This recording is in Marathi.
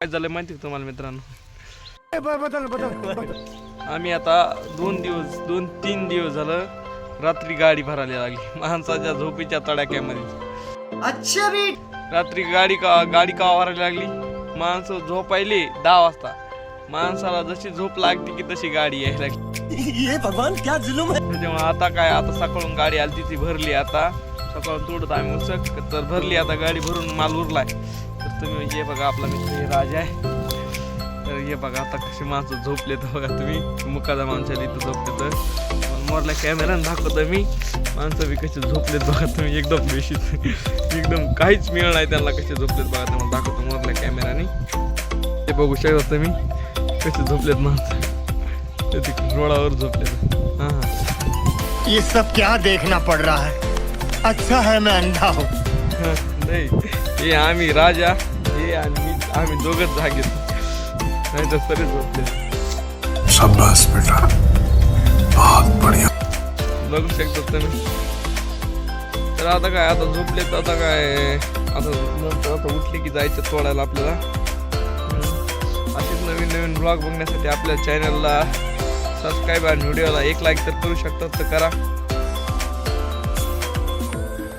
काय झालं माहिती का तुम्हाला मित्रांनो? आम्ही आता दोन दिवस दोन तीन दिवस झालं रात्री गाडी भरायला लागली. माणसाच्या झोपेच्या तडाक्यामध्ये. अच्छा रात्री गाडी का गाडी का भरायला लागली? माणसं झोपायली दहा वाजता. माणसाला जशी झोप लागते की तशी गाडी यायला लागली. ये भगवान क्या जुलुम है त्याच्यामुळे आता काय आता सकाळून गाडी आली ती भरली आता. सकाळ तोडत आम्ही उसक तर भरली आता गाडी भरून माल उरलाय. तर तुम्ही हे बघा आपला मित्र हे राजा आहे. तर हे बघा आता कशी माणसं झोपले तर बघा तुम्ही. मुकादा माणसाला इथं झोपले तर मोरला कॅमेऱ्यानं दाखवतो मी. माणसं बी कसे झोपलेत बघा तुम्ही. एकदम बेशीत एकदम काहीच मिळ नाही त्यांना कसे झोपलेत बघा तुम्हाला दाखवतो मोरल्या कॅमेराने ते बघू शकता तुम्ही. कसे झोपलेत माणसं. ते रोडावर झोपलेत. हां हां. ये सब क्या देखना पड़ रहा है? अच्छा है मैं अंधा हूँ नाही हे आम्ही राजा हे आणि मी आम्ही दोघच जागेत नाही तर सरे झोपले. शाबाश बेटा. बहुत बढ़िया. बघू शकता तुम्ही. तर आता काय आता झोपले तर आता काय आता नंतर आता उठले की जायचं तोडायला आपल्याला. असेच नवीन नवीन ब्लॉग बघण्यासाठी आपल्या चॅनलला सबस्क्राईब आणि व्हिडिओला एक लाईक तर करू शकतात तर करा.